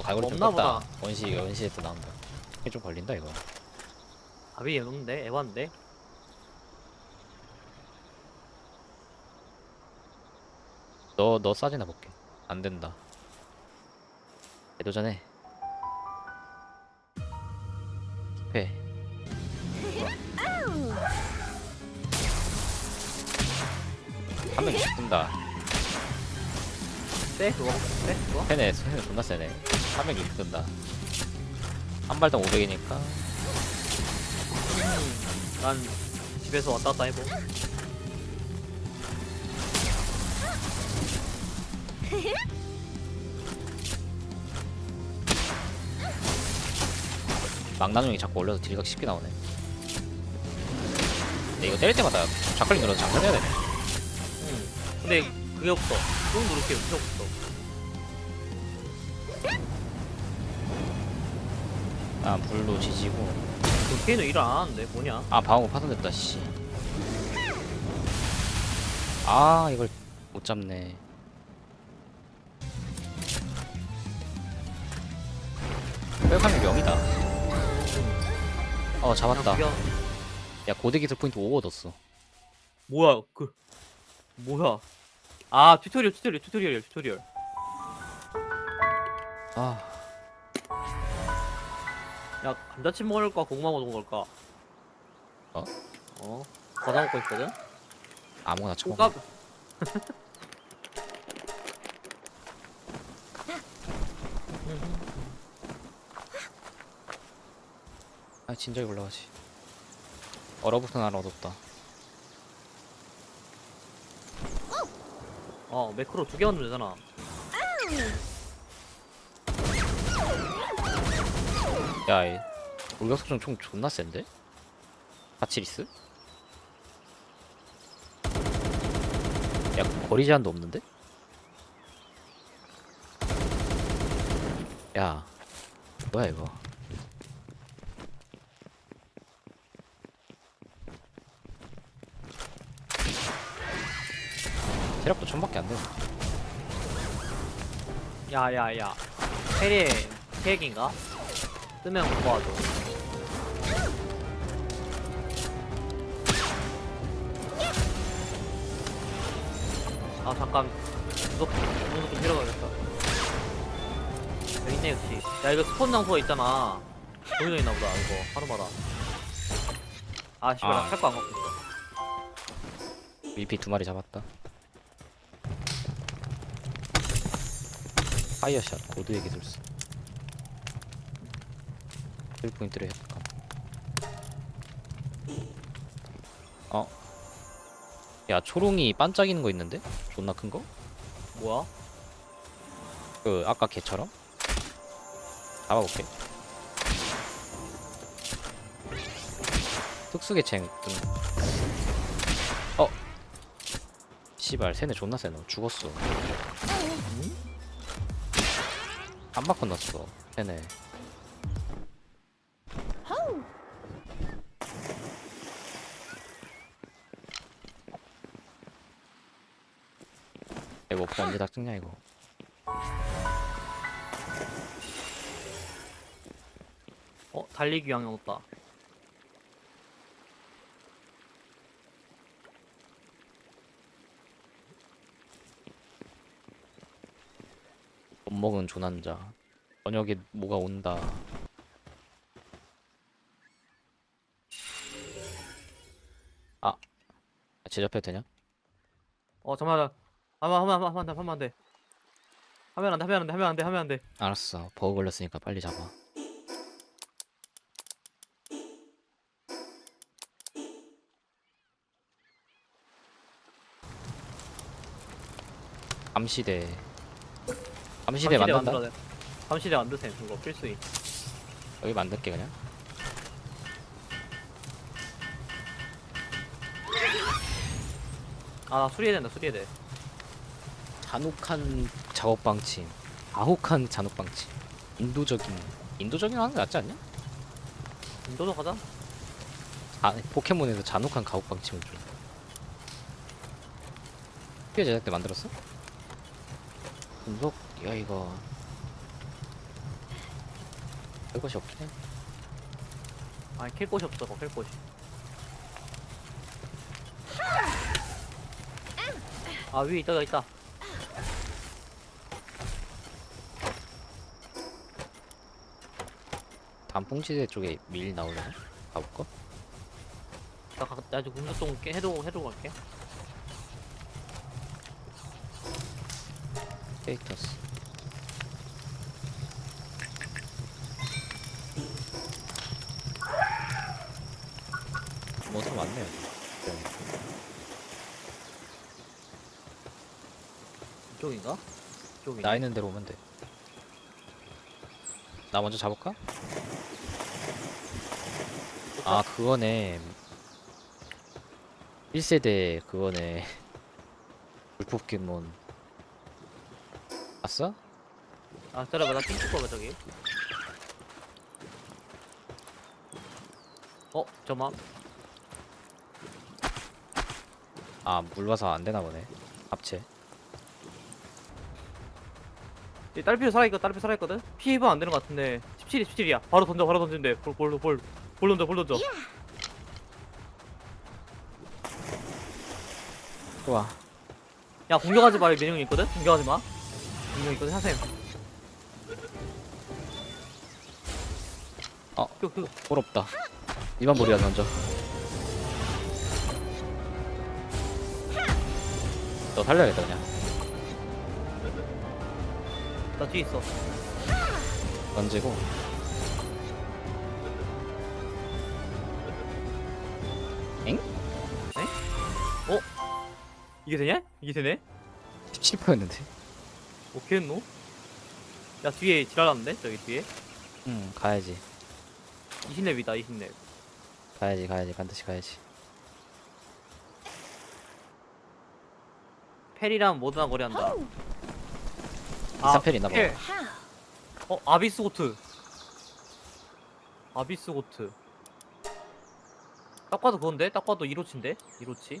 어 갈고리 좀 없나 떴다. 보다. 원시 원시에서 나온다. 이게 좀 걸린다 이거. 답이 없는데 에반데 너 너 싸지나 볼게. 안 된다. 대도전해. 회. 한명 죽는다. 쎄 그거 쎄 그거 세네, 세네 존나 세네. 300 이렇게 뜬다. 한 발당 500이니까 난 집에서 왔다 갔다 해보 망나뇽이 자꾸 올려서 딜각 쉽게 나오네. 근데 이거 때릴 때마다 좌클릭 눌러서 장전해야 되네. 응 근데 그게 없어 꾹 누를 게 필요 없 아 불로 지지고. 그 걔는 일 안 하는데 뭐냐 아 방어 파손됐다 씨. 아 이걸 못 잡네. 뺄감이 명이다. 어 잡았다. 그냥 야 고대 기술 포인트 5 얻었어. 뭐야 그 뭐야 아 튜토리얼 튜토리얼 튜토리얼 튜토리얼 아 야 감자칩 먹을 까 고구마 먹을 걸까 어? 어 과자 먹고 있거든 아무거나 쳐먹. 까 아 진작에 올라가지. 얼어붙은 하나 얻었다. 어 매크로 두 개 만들면 되잖아 야, 이 돌격수는 총 존나 센데? 바치리스? 야, 거리 제한도 없는데? 야, 뭐야 이거? 체력도 천밖에 안 되네. 야야야 페리의 계획인가? 뜨면 도와줘 아 잠깐. 무속 무속 좀 데려가겠다. 여기 있네 역시. 야 이거 스폰 장소가 있잖아. 거기도 있나 보다 이거. 하루마다 아 씨발 아. 나 탈거안 갖고 있어. 밀피 두 마리 잡았다. 파이어샷 고도의 기술스. 킬 포인트를 획득함. 어? 야 초롱이 반짝이는 거 있는데? 존나 큰 거? 뭐야? 그 아까 개처럼? 잡아볼게. 특수개체 좀. 어. 씨발 세네 존나 세너 죽었어. 한 바퀴 났어 세네. 이거 언제 다 찍냐 이거. 어 달리기 양이 없다 못 먹은 조난자. 저녁에 뭐가 온다. 아, 제접해도 되냐? 어 잠깐만 하면 하면 하면 하면 하면 안돼 하면 안돼 하면 안돼 하면 안돼 하면 안돼 알았어. 버그 걸렸으니까 빨리 잡아. 감시대. 감시대 만든다. 감시대 만드세요 그거 필수임 여기 만들게 그냥. 아나 수리해야 된다 수리해야 돼 잔혹한 작업 방침. 아혹한 잔혹 방침. 인도적인. 인도적인 거 하는 게 낫지 않냐? 인도도 가자 아, 포켓몬에서 잔혹한 가옥 방침을 좀. 피해 제작 때 만들었어? 분석, 야 이거 할 것이 없네. 아니 캘 곳이 없어 캘 곳이 아 위에 있다 여기 있다 단풍지대 쪽에 밀 나오려나? 가볼까? 나, 가- 나 지금 공격동 깨- 해도 해도 갈게 케이터스. 뭐들 많네요. 여기. 이쪽인가? 이쪽이 나 있는 대로 오면 돼. 나 먼저 잡을까? 아 그거네. 1세대 그거네. 물폭기몬. 봤어? 아 기다려봐 나 핑크 거봐 저기 어? 잠깐만 아물 와서 안 되나 보네. 합체. 이 딸피도 살아있거 딸피 살아있거든? 피 입으면 안 되는 거 같은데 17이 17이야 바로 던져 바로 던진대 볼, 볼, 볼, 볼 던져 볼 던져 좋아. 야 공격하지 마 민영이 있거든? 공격하지 마 민영이 있거든 하셈 어. 그, 그, 부럽다. 일반 볼이야 던져. 너 살려야겠다 그냥. 나 뒤에 있어 던지고. 이게 되냐? 이게 되네? 17%였는데. 어떻게 했노? 야 뒤에 지랄났는데? 저기 뒤에 응 가야지. 20렙이다 20렙 가야지 가야지 반드시 가야지. 펠이랑 모드나 거래한다 사펠 있나 봐. 펠. 어 아비스 고트 아비스 고트 딱 봐도 그건데? 딱 봐도 1호치인데? 1호치?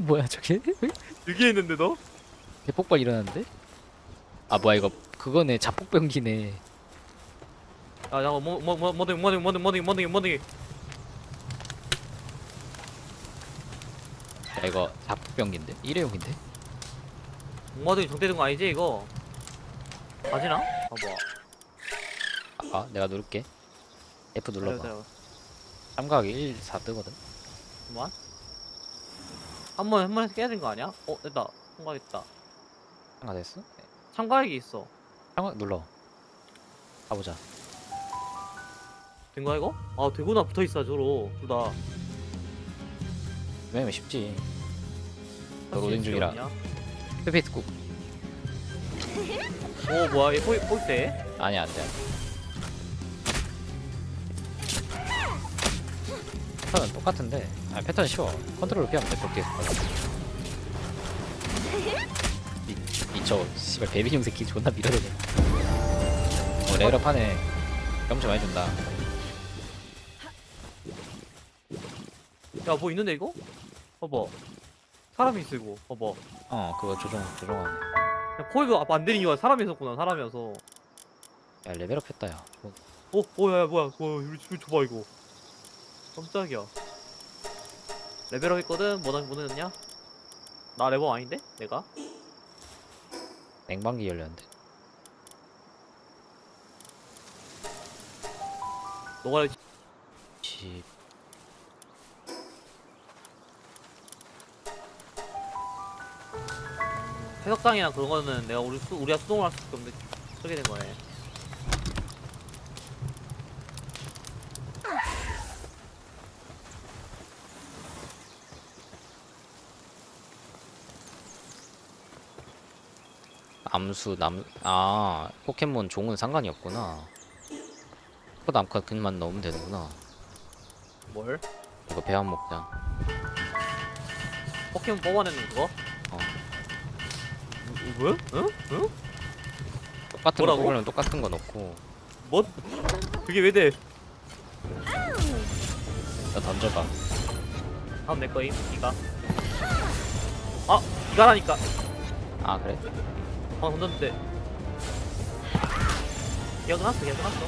뭐야 저게? 여기 있는데 너? 대폭발 일어났는데? 아 뭐야 이거 그거네 자폭병기네. 야 잠깐 뭐뭐뭐 아 내가 누를게. F 눌러봐. 기다려, 삼각이 1, 4 뜨거든. 잠깐만 한번 한 번에 깨야 되는 거 아니야? 어 됐다 참가했다 삼각 됐어? 참가액이 있어 삼각 눌러. 가보자. 된 거야 이거? 아 되구나 붙어있어 저로 둘다 왜냐면 쉽지. 너 로딩 중이라. 스페이스 꾹. 오 뭐야 얘 포이 포이세 아니 안 돼. 패턴은 똑같은데. 아 패턴 쉬워. 컨트롤 피하면 돼. 그렇게. 이저 씨발 베비형 새끼 존나 밀어대네. 어 레벨업 하네. 경험치 많이 준다. 야 뭐 있는데 이거? 봐봐 사람이 있어 이거 봐봐 어 그거 조종 조종하네. 야 포이가 안 되는 이유가 사람이 있었구나 사람이어서 야 레벨업 했다 야. 뭐, 어? 어, 야, 뭐야, 와, 우리 집 줘봐, 이거. 깜짝이야. 레벨업 했거든? 뭐나, 뭐 했냐? 나 레벨 아닌데? 내가? 냉방기 열렸는데. 너가 집 해석장이나 그런 거는 내가 우리 수, 우리가 수동을 할 수밖에 없는데 쓰게 된 거네. 암수 남 아 포켓몬 종은 상관이 없구나. 컷 암컷 그만 넣으면 되는구나. 뭘? 이거 배합 목장. 포켓몬 뽑아내는 그거? 어. 뭐? 응? 응? 똑같은 거 뭐라고? 뽑으려면 똑같은 거 넣고 뭐? 그게 왜 돼? 나 던져봐. 다음 내 거임. 니가. 아, 니가라니까. 아 그래? 방 던졌는데. 기가 끝났어, 기가 끝났어.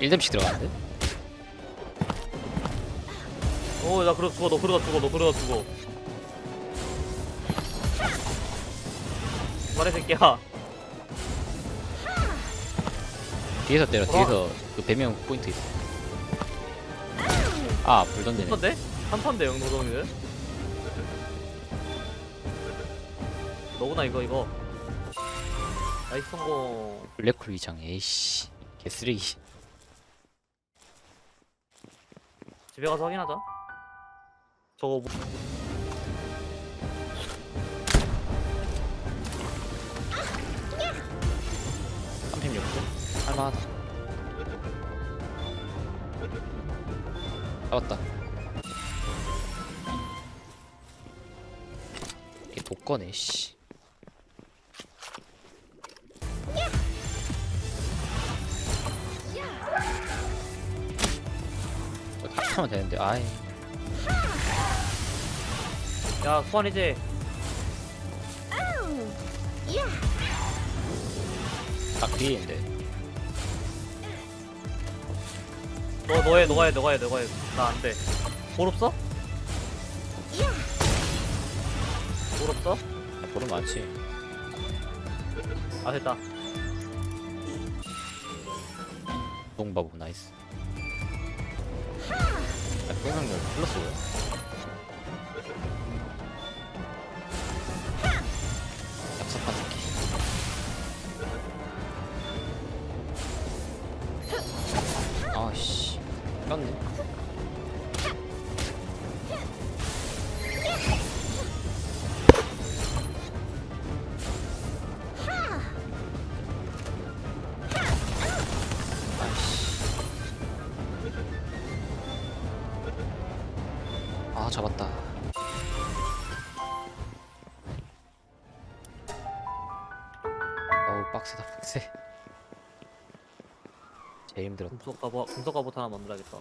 일점씩 들어가는데? 오, 나 그러다 죽어, 너 그러다 죽어, 너 그러다 죽어. 말해, 새끼야. 뒤에서 때려. 돌아. 뒤에서 그 배명 포인트 있어. 아불 던지네. 한판데? 한판데, 영노동이는? 너구나, 이거, 이거. 나이스 성공. 블랙홀 위장. 에이씨 개쓰레기. 집에 가서 확인하자. 저거 뭐... 할만하다. 잡았다. 이게 독거네 씨. 하면 되는데 아이 야, 수환 이제 딱 있는데 너 너해 너가 해 너가 해 너가 해. 나 안 돼. 볼 없어? 볼 없어? 보름 많지. 아 됐다. 동바보 나이스. 아, 똥상열 플러스? 얍삽한 새끼. 아씨, 꼈네. 제일 힘들었다. 금속 갑옷 금속 갑옷 하나 만들어야겠다.